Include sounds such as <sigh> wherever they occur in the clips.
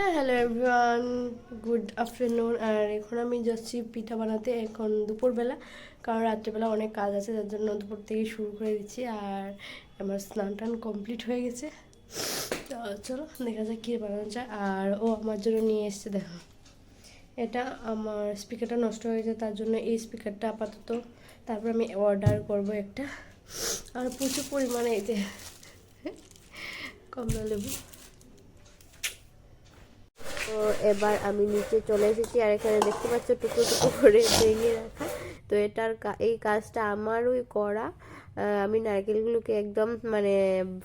হ্যাঁ hello everyone good afternoon আর এখন আমি যাচ্ছি পিঠা বানাতে এখন দুপুরবেলা, কারণ রাত্রিবেলা অনেক কাজ আছে, যার জন্য দুপুর থেকে শুরু করে দিচ্ছি, আর আমার স্নান টান কমপ্লিট হয়ে গেছে। চলো, দেখা যাক কী বানানো যায়, আর ও আমার জন্য নিয়ে এসছে, দেখো। এটা আমার স্পিকারটা নষ্ট হয়েছে তার জন্য এই স্পিকারটা আপাতত তারপর আমি অর্ডার করব একটা, আর প্রচুর পরিমাণে যে কমলা লেবু। তো এবার আমি নিচে চলে এসেছি আর এখানে দেখতে পাচ্ছ টুকরো টুকরো করে ভেঙে রাখা। তো এটার এই কাজটা আমারই করা। আমি নারকেলগুলোকে একদম মানে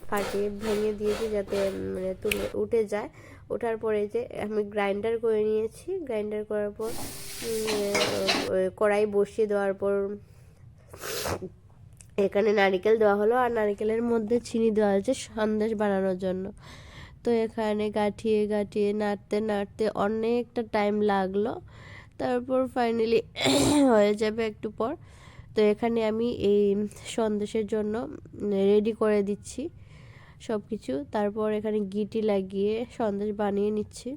ফাটিয়ে ভেঙে দিয়েছি যাতে মানে তুলে উঠে যায়। ওঠার পরে যে আমি গ্রাইন্ডার করে নিয়েছি। গ্রাইন্ডার করার পর কড়াই বসিয়ে দেওয়ার পর এখানে নারকেল দেওয়া হলো। আর নারকেলের মধ্যে চিনি দেওয়া হয়েছে সন্দেশ বানানোর জন্য। তো এখানে গাঁঠিয়ে গাঁঠিয়ে, নাড়তে নাড়তে অনেকটা টাইম লাগল। তারপর ফাইনালি <coughs> হয়ে যাবে একটু পর। তো এখানে আমি এই সন্দেশের জন্য রেডি করে দিচ্ছি সব কিছু তারপর এখানে গিটি লাগিয়ে সন্দেশ বানিয়ে নিচ্ছি।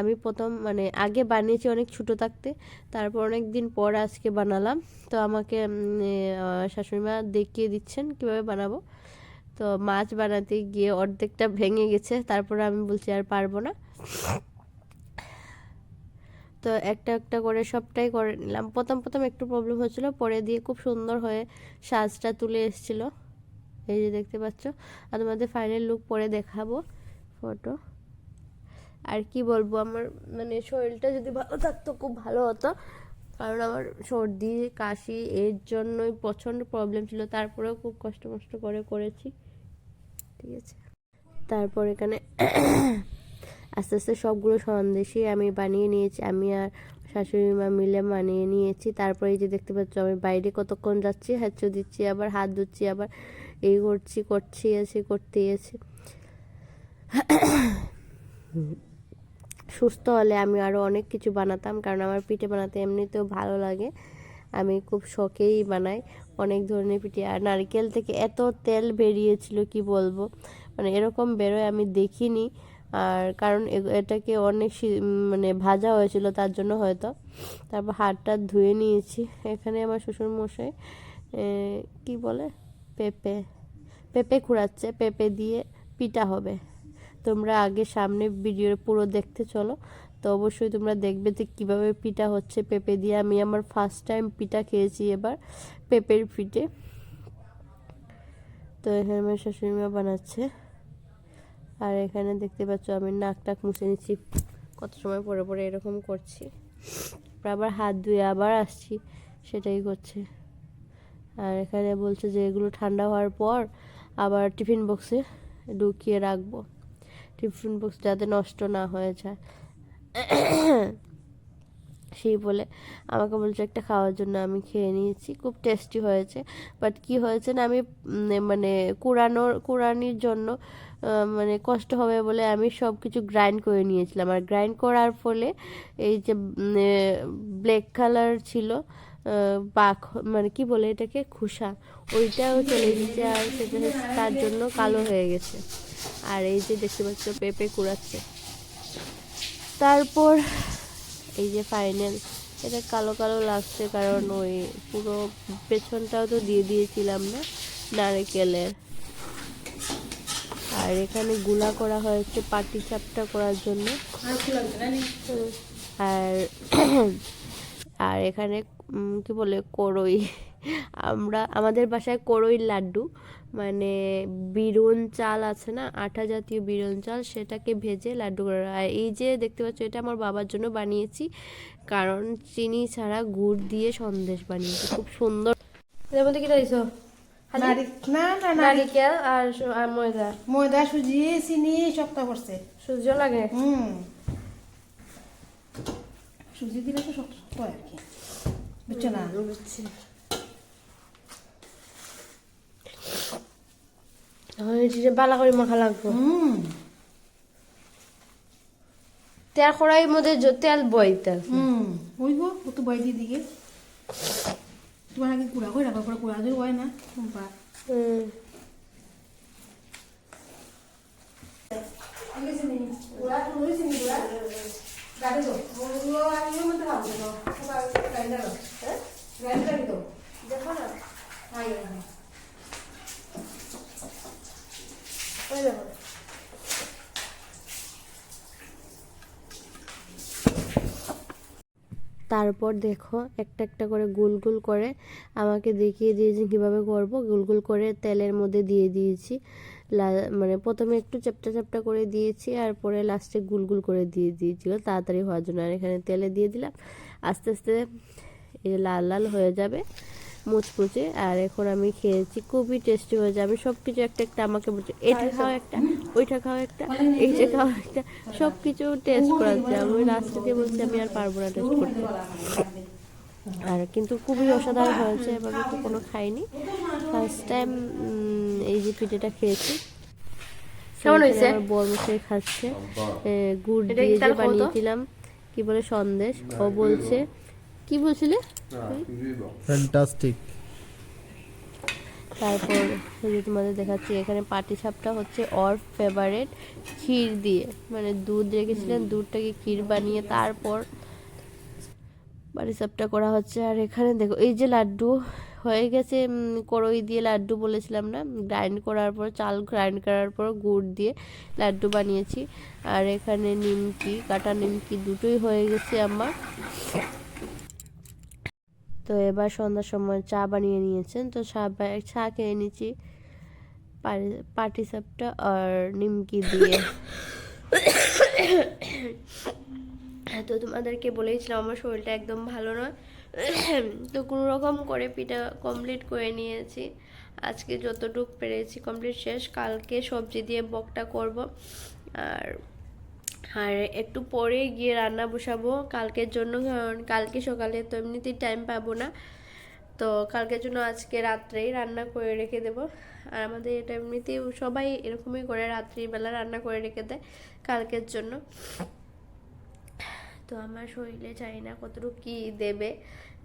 আমি প্রথম মানে আগে বানিয়েছি অনেক ছোটো থাকতে, তারপর অনেক দিন পর আজকে বানালাম। তো আমাকে শাশুড়িমা দেখিয়ে দিচ্ছেন কীভাবে বানাবো। তো মাছ বানাতে গিয়ে অর্ধেকটা ভেঙে গেছে, তারপরে আমি বলছি আর পারব না। তো একটা একটা করে সবটাই করে নিলাম। প্রথম প্রথম একটু প্রবলেম হচ্ছিল পরে দিয়ে খুব সুন্দর হয়ে সাজটা তুলে এসেছিল। এই যে দেখতে পাচ্ছ, আর তোমাদের ফাইনাল লুক পরে দেখাবো ফটো আর কি বলব, আমার মানে শরীরটা যদি ভালো থাকতো, খুব ভালো হতো। কারণ আমার সর্দি, কাশি এর জন্যই প্রচণ্ড প্রবলেম ছিল, তারপরেও খুব কষ্ট মষ্ট করে করেছি। ঠিক আছে তারপর এখানে আস্তে আস্তে সবগুলো সন্দেশই আমি বানিয়ে নিয়েছি। আমি আর শাশুড়ি মা মিলে বানিয়ে নিয়েছি। তারপরে এই যে দেখতে পাচ্ছ আমি বাইরে কতক্ষণ যাচ্ছি, হাঁচু দিচ্ছি আবার, হাত ধুচ্ছি আবার, এই করছি করছি আছি করতে আছি সুস্থ হলে আমি আরও অনেক কিছু বানাতাম, কারণ আমার পিঠে বানাতে এমনিতেও ভালো লাগে। আমি খুব শখেই বানাই। অনেক ধরনের পিঠে। আর নারকেল থেকে এত তেল বেরিয়েছিল, কি বলব? মানে এরকম বেরোয় আমি দেখিনি। আর কারণ এটাকে অনেক মানে ভাজা হয়েছিল, তার জন্য হয়তো। তারপর হাতটা ধুয়ে নিয়েছি। এখানে আমার শ্বশুর মশাই কি বলে? পেঁপে পেঁপে কুড়াচ্ছে। পেঁপে দিয়ে পিঠা হবে। তোমরা আগে সামনে ভিডিও পুরো দেখতে চলো। অবশ্যই তোমরা দেখবে যে কীভাবে পিঠা হচ্ছে পেঁপে দিয়ে। আমি আমার ফার্স্ট টাইম পিঠা খেয়েছি এবার পেঁপের পিঠে। তো এখানে আমার শাশুড়ি মা বানাচ্ছে। আর এখানে দেখতে পাচ্ছ আমি নাক টাক মুছে নিচ্ছি। কত সময় পরে পরে এরকম করছি। আবার হাত ধুয়ে আবার আসছি। সেটাই করছে। আর এখানে বলছে যে এগুলো ঠান্ডা হওয়ার পর আবার টিফিন বক্সে ঢুকিয়ে রাখব। টিফিন বক্স যাতে নষ্ট না হয়ে যায়। সেই বলে আমাকে বলছে একটা খাওয়ার জন্য আমি খেয়ে নিয়েছি, খুব টেস্টি হয়েছে। বাট কি হয়েছে না, আমি মানে কুড়ানোর, কুড়ানির জন্য মানে কষ্ট হবে বলে আমি সব কিছু গ্রাইন্ড করে নিয়েছিলাম। আর গ্রাইন্ড করার ফলে এই যে ব্ল্যাক কালার ছিল পাখ মানে কি বলে এটাকে, খুসা, ওইটাও চলে গেছে আর সেটা তার জন্য কালো হয়ে গেছে। আর এই যে দেখতে পাচ্ছ পেঁপে কুড়াচ্ছে। তারপর এই যে ফাইনাল এটা কালো কালো লাগছে কারণ ওই পুরো পেছনটাও তো দিয়ে দিয়েছিলাম না, নারকেলের। আর এখানে গুলা করা হয়েছে পাটি চাপটা করার জন্য। আর আর এখানে কি বলে, করই। আমরা আমাদের বাসায় করই লাড্ডু। মানে বিরুন চাল আছে না আটা জাতীয় বিরুন চাল সেটাকে ভেজে লাড্ডু করা আর এই যে দেখতে পাচ্ছ এটা আমার বাবার জন্য বানিয়েছি। কারণ চিনি ছাড়া গুড় দিয়ে সন্দেশ বানিয়েছি। খুব সুন্দর। এর মধ্যে কি দিয়েছ না না না নারিকেল আর ময়দা। ময়দা সুজি চিনি শক্ত করছে। সূর্য লাগে? হুম। সুজি দিলে তো শক্ত হয় আর কি। বুঝছ না? বুঝছি। এখন যে বালা করে মাখা লাগবো হুম তেল কড়াইয়ের মধ্যে তেল বই তেল হুম গো ও তো বয় দিয়ে দিকে তোমার আগে কুড়া করে রাখো পরে কুড়া দিয়ে হয় না বা হুম কুড়া তো হয়েছে নি কুড়া তো মুড়িগুলো আমিও মধ্যে ভাবছি না গ্রাইন্ডার হ্যাঁ গ্রাইন্ডার তো দেখো না হাই হাই ওই দেখো তারপর দেখো একটা একটা করে গোল গোল করে আমাকে দেখিয়ে দিয়েছে কীভাবে করব। গোল গোল করে তেলের মধ্যে দিয়ে দিয়েছি। মানে প্রথমে একটু চ্যাপটা চ্যাপটা করে দিয়েছি, আর পরে লাস্টে গুল গুল করে দিয়ে দিয়েছিল। তাড়াতাড়ি হওয়ার জন্য আর এখানে তেলে দিয়ে দিলাম। আস্তে আস্তে লাল লাল হয়ে যাবে। মুচমুচে আর এখন আমি খেয়েছি খুবই টেস্টি হয়েছে। আমি সব কিছু একটা একটা আমাকে বলছে এটা খাও একটা ওইটা খাও একটা এইটা খাও একটা সব কিছু টেস্ট করাচ্ছে। আমি লাস্টে দিয়ে বলছি আমি আর পারব না টেস্ট করতে। আর কিন্তু খুবই অসাধারণ হয়েছে এভাবে তো কোনো খাইনি। ফার্স্ট টাইম এই যে পিঠেটা খেয়েছি। কেমন হয়েছে? আমার বর মশাই খাচ্ছে। গুড় দিয়ে যে বানিয়েছিলাম কি বলে সন্দেশ ও বলছে কি বলছিলে? ফ্যান্টাস্টিক তারপর এই যে তোমাদের দেখাচ্ছি এখানে পাটি সাপটা হচ্ছে অর ফেভারেট ক্ষীর দিয়ে। মানে দুধ রেখেছিলেন দুধটাকে ক্ষীর বানিয়ে তারপর পাটি সাপটা করা হচ্ছে। আর এখানে দেখো এই যে লাড্ডু হয়ে গেছে কড়ই দিয়ে লাড্ডু বলেছিলাম না? গ্রাইন্ড করার পর চাল গ্রাইন্ড করার পর গুড় দিয়ে লাড্ডু বানিয়েছি। আর এখানে নিমকি কাটা নিমকি দুটোই হয়ে গেছে আমার। তো এবার সন্ধ্যার সময় চা বানিয়ে নিয়েছেন। তো চা চা খেয়ে নিচ্ছি পাটি- পাটি সাপটা আর নিমকি দিয়ে। তো তোমাদেরকে বলেইছিলাম, আমার শরীরটা একদম ভালো নয়। তো কোনো রকম করে পিঠা কমপ্লিট করে নিয়েছি। আজকে যতটুকু পেরেছি কমপ্লিট শেষ। কালকে সবজি দিয়ে বকটা করব। আর আর একটু পরে গিয়ে রান্না বসাবো। কালকের জন্য, কারণ কালকে সকালে তো এমনিতেই টাইম পাবো না। তো কালকের জন্য আজকে রাত্রেই রান্না করে রেখে দেবো। আর আমাদের এটা এমনিতেই সবাই এরকমই করে, রাত্রিবেলা রান্না করে রেখে দেয় কালকের জন্য। তো আমার শরীরে জানি না কতটুকু কী দেবে।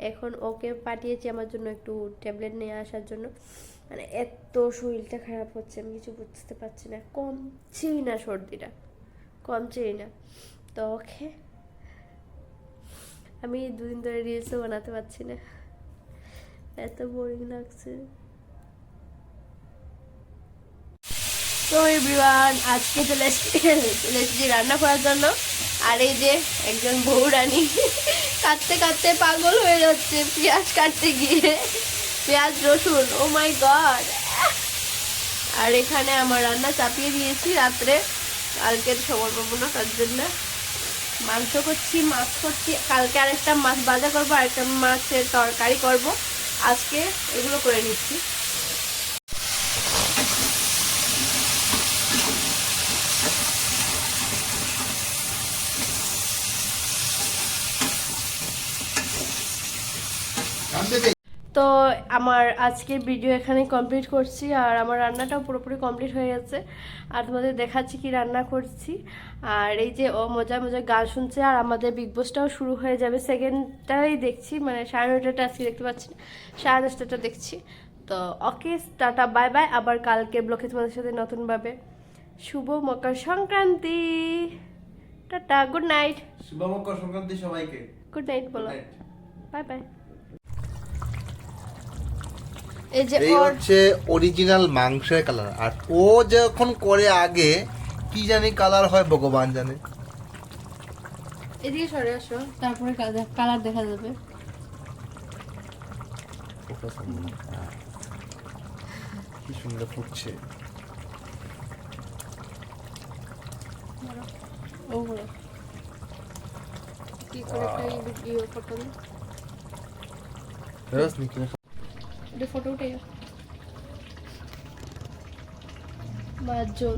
এখন ওকে পাঠিয়েছি আমার জন্য একটু ট্যাবলেট নিয়ে আসার জন্য। মানে এত শরীরটা খারাপ হচ্ছে, আমি কিছু বুঝতে পারছি না, কমছেই না সর্দিটা। কমছেই না। তো ওকে। আমি দুদিন ধরে রিলসও বানাতে পারছি না। এত বোরিং লাগছে। তো এভরিওয়ান আজকে চলে চলে এসেছি রান্না করার জন্য। আর এই যে একজন বউ রানী। কাটতে কাটতে পাগল হয়ে যাচ্ছে পেঁয়াজ কাটতে গিয়ে। পেঁয়াজ, রসুন ও মাই গড আর এখানে আমার রান্না চাপিয়ে দিয়েছি রাত্রে। কালকের সময় পাবো না, তার জন্য মাংস করছি, মাছ করছি। কালকে আরেকটা মাছ ভাজা করব, আরেকটা মাছের তরকারি করব। আজকে এগুলো করে নিচ্ছি। তো আমার আজকের ভিডিও এখানে কমপ্লিট করছি আর আমার রান্নাটাও পুরোপুরি কমপ্লিট হয়ে গেছে। আর তোমাদের দেখাচ্ছি কি রান্না করছি। আর এই যে ও মজা মজা গান শুনছে আর আমাদের বিগ বসটাও শুরু হয়ে যাবে। সেকেন্ডটাই দেখছি মানে সাড়ে নটাটা আজকে দেখতে পাচ্ছি না সাড়ে দশটাটা দেখছি। তো ওকে টাটা বাই বাই আবার কালকে ব্লকে তোমাদের সাথে নতুনভাবে। শুভ Makar Sankranti. Tata good night শুভ মকর সংক্রান্তি সবাইকে। গুড নাইট বলো। বাই বাই এই যে এই হচ্ছে অরিজিনাল মাংসের কালার আর ও যখন করে আগে কি জানি কালার হয় ভগবান জানে। এদিকে সরে আসো তারপরে কালার দেখা যাবে। কি সুন্দর ফুটছে। কি করে একটা ভিডিও ফটো বেরোস নাকি এটা ফটো উঠে মাজন